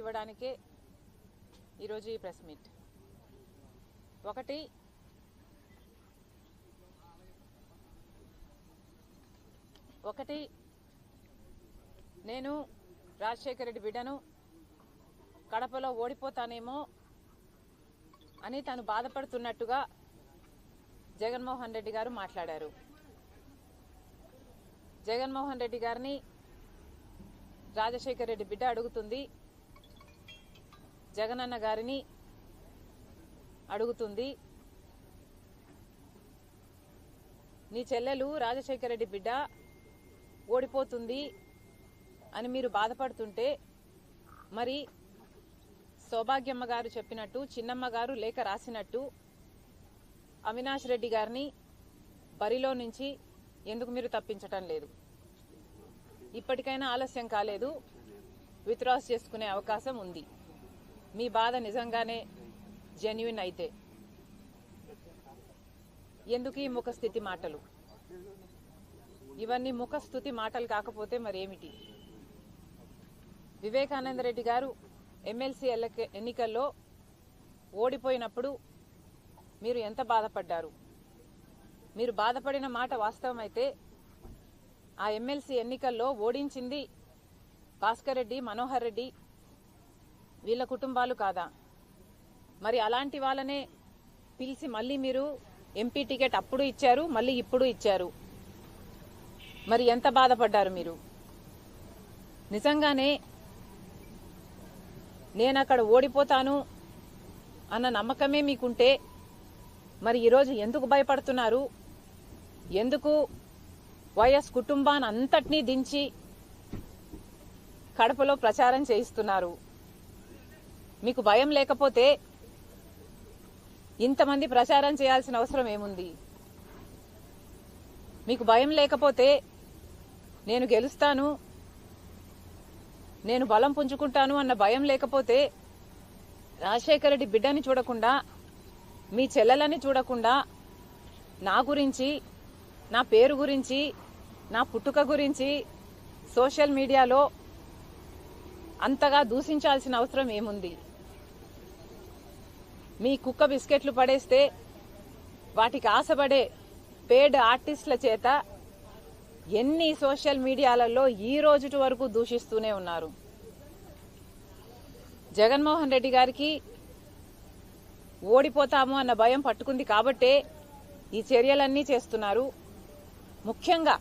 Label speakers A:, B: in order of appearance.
A: ఇవ్వడానికే ఈరోజు ఈ press meet. ఒకటి ఒకటి నేను రాజశేఖర రెడ్డి బిడ్డను కడపలో ఓడిపోతానేమో అని తను బాధపడుతున్నట్టుగా జగన్మోహన్ రెడ్డి గారు మాట్లాడారు. జగన్మోహన్ రెడ్డి గారిని రాజశేఖర రెడ్డి బిడ్డ అడుగుతుంది జగనన్న గారిని అడుగుతుంది. నీ చెల్లెలు రాజశేఖర రెడ్డి బిడ్డ ఓడిపోతుంది అని మీరు బాధపడుతుంటే మరి సౌభాగ్యమ్మ గారు చెప్పినట్టు చిన్నమ్మ గారు లేఖ రాసినట్టు అవినాష్ రెడ్డి గారిని బరిలో నుంచి ఎందుకు మీరు తప్పించటం లేదు? ఇప్పటికైనా ఆలస్యం కాలేదు. విత్డ్రాస్ చేసుకునే అవకాశం ఉంది. మీ బాధ నిజంగానే జెన్యున్ అయితే. ఎందుకు ఈ ముఖస్థితి మాటలు? ఇవన్నీ ముఖస్థుతి మాటలు కాకపోతే మరేమిటి? వివేకానంద రెడ్డి గారు ఎమ్మెల్సీ ఎన్నికల్లో ఓడిపోయినప్పుడు మీరు ఎంత బాధపడ్డారు? మీరు బాధపడిన మాట వాస్తవమైతే ఆ ఎమ్మెల్సీ ఎన్నికల్లో ఓడించింది భాస్కర్ రెడ్డి మనోహర్ రెడ్డి వీళ్ళ కుటుంబాలు కాదా? మరి అలాంటి వాళ్ళనే పిలిచి మళ్ళీ మీరు ఎంపీ టికెట్ అప్పుడు ఇచ్చారు మళ్ళీ ఇప్పుడు ఇచ్చారు. మరి ఎంత బాధపడ్డారు మీరు? నిజంగానే నేను అక్కడ ఓడిపోతాను అన్న నమ్మకమే మీకుంటే మరి ఈరోజు ఎందుకు భయపడుతున్నారు? ఎందుకు వైఎస్ కుటుంబాన్ని అంతటినీ దించి కడపలో ప్రచారం చేయిస్తున్నారు? మీకు భయం లేకపోతే ఇంతమంది ప్రచారం చేయాల్సిన అవసరం ఏముంది? మీకు భయం లేకపోతే నేను గెలుస్తాను నేను బలం పుంజుకుంటాను అన్న భయం లేకపోతే రాజశేఖర రెడ్డి బిడ్డని చూడకుండా మీ చెల్లెలని చూడకుండా నా గురించి నా పేరు గురించి నా పుట్టుక గురించి సోషల్ మీడియాలో అంతగా దూషించాల్సిన అవసరం ఏముంది? మీ కుక్క బిస్కెట్లు పడేస్తే వాటికి ఆశపడే పేడ్ ఆర్టిస్టుల చేత ఎన్ని సోషల్ మీడియాలలో ఈ రోజుటి వరకు దూషిస్తూనే ఉన్నారు. జగన్మోహన్ రెడ్డి గారికి ఓడిపోతాము అన్న భయం పట్టుకుంది కాబట్టే ఈ చర్యలన్నీ చేస్తున్నారు. ముఖ్యంగా